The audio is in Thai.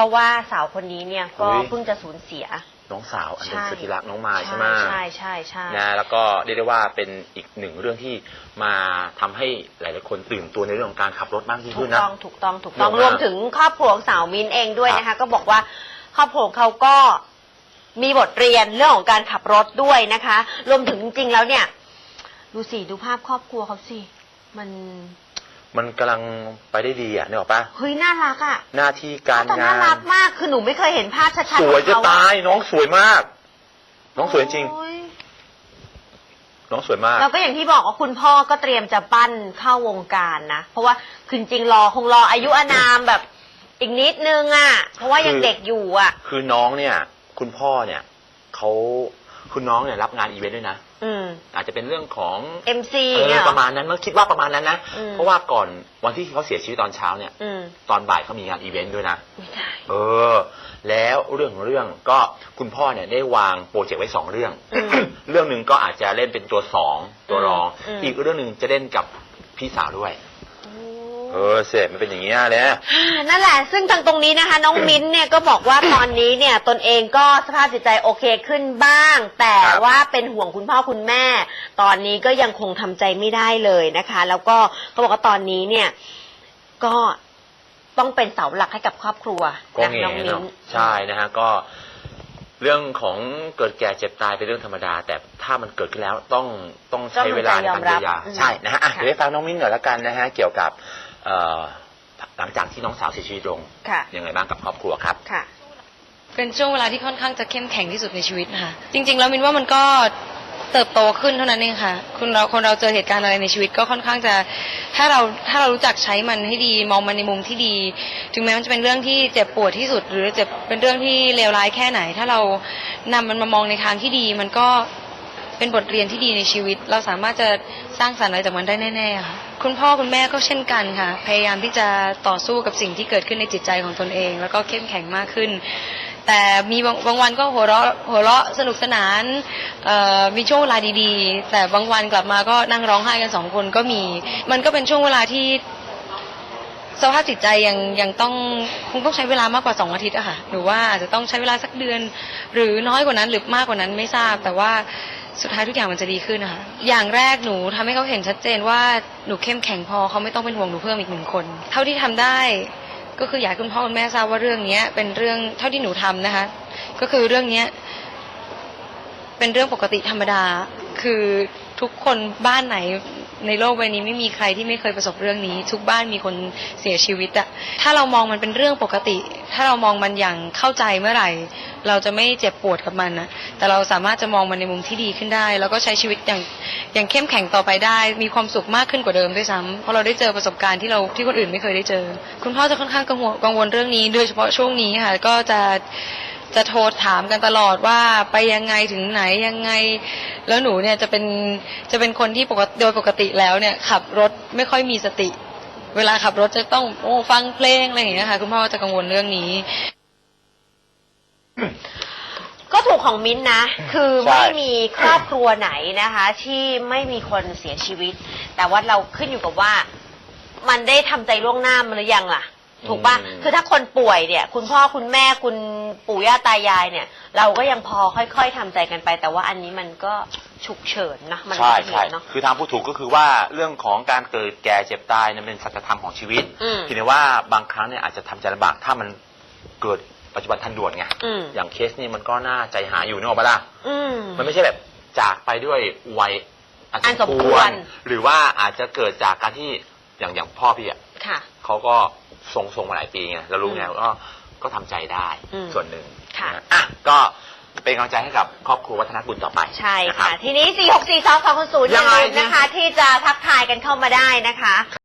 เพราะว่าสาวคนนี้เนี่ยก็เฮ้ยเพิ่งจะสูญเสีย น้องสาวอันเป็นใช่สุธิรักน้องมายใช่ไหมใช่ใช่ใช่นะแล้วก็เรียกได้ว่าเป็นอีกหนึ่งเรื่องที่มาทำให้หลาย ๆ คนตื่นตัวในเรื่องของการขับรถมากยิ่งถูขึ้กนนะต้องถูกต้องถูกต้องเยอะมากรวมถึงครอบครัวของสาวมินเองด้วยครับนะคะ ก็บอกว่าครอบครัวของเขาก็มีบทเรียนเรื่องของการขับรถด้วยนะคะ รวมถึงจริง ๆ แล้วเนี่ย ดูสิดูภาพครอบครัวเขาสิมัน มันกำลังไปได้ดีอะนึกออกปะเฮ้ยน่ารักอะหน้าที่การแต่งาน่านรักมากคือหนูไม่เคยเห็นภาพชัดๆสวยจะของเขตายน้องสวยมาก น้องสวยจริง โอ้ยน้องสวยมาก แล้วก็อย่างที่บอกว่าคุณพ่อก็เตรียมจะปั้นเข้าวงการนะ เพราะว่าคือจริงๆรอคงรออายุอานามแบบอีกนิดนึงอะ เพราะว่ายังคือเด็กอยู่อะ คือน้องเนี่ย คุณพ่อเนี่ยเขา คุณน้องเนี่ยรับงานอีเวนต์ด้วยนะ อืม อาจจะเป็นเรื่องของ MC เอเนี่ยอเหรปอระมาณนั้นมั้งคิดว่าประมาณนั้นนะ อืม เพราะว่าก่อนวันที่เขาเสียชีวิตตอนเช้าเนี่ย อืมตอนบ่ายเขามีงานอีเวนต์ด้วยนะ ไม่ได้ เออ แล้วเรื่องของเรื่องก็คุณพ่อเนี่ยได้วางโปรเจกต์ไว้สองเรื่อง อืม เรื่องหนึ่งก็อาจจะเล่นเป็นตัวสองตัวรอง อืม อีกเรื่องหนึ่งจะเล่นกับพี่สาวด้วย เออเสร็จมันเป็นอย่างเงี้ยเลยนั่นแหละ ซึ่งทางตรงนี้นะคะ น้องมิ้นท์เนี่ยก็บอกว่าตอนนี้เนี่ยตนเองก็สภาพจิตใจโอเคขึ้นบ้าง แต่ครับว่าเป็นห่วงคุณพ่อคุณแม่ ตอนนี้ก็ยังคงทำใจไม่ได้เลยนะคะ แล้วก็เขาบอกว่าตอนนี้เนี่ย ก็ต้องเป็นเสาหลักให้กับครอบครัวก็นะเงี้น้องมิ้เนาะนท์ใช่นะฮะก็ เรื่องของเกิดแก่เจ็บตายเป็นเรื่องธรรมดา แต่ถ้ามันเกิดขึ้นแล้วต้องต้องใช้เวลาในการเยียวยาใช่นะฮะอะเดี๋ยวไปฟังน้องมิ้นหน่อยละกันนะฮะเกี่ยวกับเอ่อ หลังจากที่น้องสาวเสียชีวิตลงค่ะยังไงบ้างกับครอบครัวครับค่ะ เป็นช่วงเวลาที่ค่อนข้างจะเข้มแข็งที่สุดในชีวิตนะคะจริง ๆ แล้วมินว่ามันก็เติบโตขึ้นเท่านั้นเองค่ะคนเราคนเราเจอเหตุการณ์อะไรในชีวิตก็ค่อนข้างจะถ้าเราถ้าเรารู้จักใช้มันให้ดีมองมันในมุมที่ดี ถึงแม้มันจะเป็นเรื่องที่เจ็บปวดที่สุด หรือเจ็บเป็นเรื่องที่เลวร้ายแค่ไหน ถ้าเรานำมันมามองในทางที่ดี มันก็ เป็นบทเรียนที่ดีในชีวิต เราสามารถจะสร้างสรรค์อะไรจากมันได้แน่ๆค่ะคุณพ่อคุณแม่ก็เช่นกันค่ะ พยายามที่จะต่อสู้กับสิ่งที่เกิดขึ้นในจิตใจของตนเอง แล้วก็เข้มแข็งมากขึ้น แต่มีบางบางวันก็หัวเราะหัวเราะสนุกสนานมีช่วงเวลาดีๆ แต่บางวันกลับมาก็นั่งร้องไห้กันสองคนก็มี มันก็เป็นช่วงเวลาที่สภาพจิตใจยังยังต้องคงต้องใช้เวลามากกว่าสองอาทิตย์อะค่ะหรือว่าอาจจะต้องใช้เวลาสักเดือน หรือน้อยกว่านั้นหรือมากกว่านั้นไม่ทราบ แต่ว่า สุดท้ายทุกอย่างมันจะดีขึ้นนะคะ อย่างแรกหนูทำให้เขาเห็นชัดเจนว่าหนูเข้มแข็งพอเขาไม่ต้องเป็นห่วงหนูเพิ่มอีกหนึ่งคน เท่าที่ทำได้ก็คืออยากให้คุณพ่อคุณแม่ทราบว่าเรื่องเนี้ย เป็นเรื่องเท่าที่หนูทำนะคะ ก็คือเรื่องเนี้ย เป็นเรื่องปกติธรรมดา คือทุกคนบ้านไหน ในโลกใบนี้ไม่มีใครที่ไม่เคยประสบเรื่องนี้ ทุกบ้านมีคนเสียชีวิตอะถ้าเรามองมันเป็นเรื่องปกติ ถ้าเรามองมันอย่างเข้าใจเมื่อไหร่ เราจะไม่เจ็บปวดกับมันนะแต่เราสามารถจะมองมันในมุมที่ดีขึ้นได้ แล้วก็ใช้ชีวิตอย่างอย่างเข้มแข็งต่อไปได้ มีความสุขมากขึ้นกว่าเดิมด้วยซ้ำเพราะเราได้เจอประสบการณ์ที่เราที่คนอื่นไม่เคยได้เจอ คุณพ่อจะค่อนข้างกังวลกังวลเรื่องนี้ โดยเฉพาะช่วงนี้ค่ะก็จะ จะโทรถามกันตลอดว่าไปยังไงถึงไหนยังไง แล้วหนูเนี่ยจะเป็นจะเป็นคนที่ปกติโดยปกติแล้วเนี่ยขับรถไม่ค่อยมีสติ เวลาขับรถจะต้องโอ้ฟังเพลงอะไรอย่างเงี้ยค่ะคุณพ่อจะกังวลเรื่องนี้ ก็ถูกของมิ้นท์นะ คือใช่ ไม่มีครอบครัวไหนนะคะ ที่ไม่มีคนเสียชีวิต แต่ว่าเราขึ้นอยู่กับว่า มันได้ทำใจล่วงหน้ามันหรือยังล่ะ ถูกปะอืม คือถ้าคนป่วยเนี่ย คุณพ่อคุณแม่คุณปู่ย่าตายายเนี่ย เราก็ยังพอค่อยๆทำใจกันไป แต่ว่าอันนี้มันก็ฉุกเฉินนะมันใช่ฉุกเฉิใช่นเนาะ คือทางผู้ถูกก็คือว่าเรื่องของการเกิดแก่เจ็บตายเนี่ยเป็นสัจธรรมของชีวิตอืมทีนี้ว่าบางครั้งเนี่ยอาจจะทำใจลำบากถ้ามันเกิดปัจจุบันทันด่วนไงอืมอย่างเคสนี้มันก็น่าใจหายอยู่นึกออกปะล่ะ อืม มันไม่ใช่แบบจากไปด้วยวัยอันสมควร หรือว่าอาจจะเกิดจากการที่อย่างอย่างพ่อพี่อะค่ะ เขาก็ ทรงทรงมาหลายปีไงแล้วรู้ไงอืมก็ก็ทำใจได้อืมส่วนหนึ่งค่ะนอะก็เป็นกำลังใจให้กับครอบครัววัฒนบุญต่อไปใช่นรับค่ะ ทีนี้ 4 6 4 2 2 0 0อย่ายังไงลืมนะคะ ที่จะทักทายกันเข้ามาได้นะคะ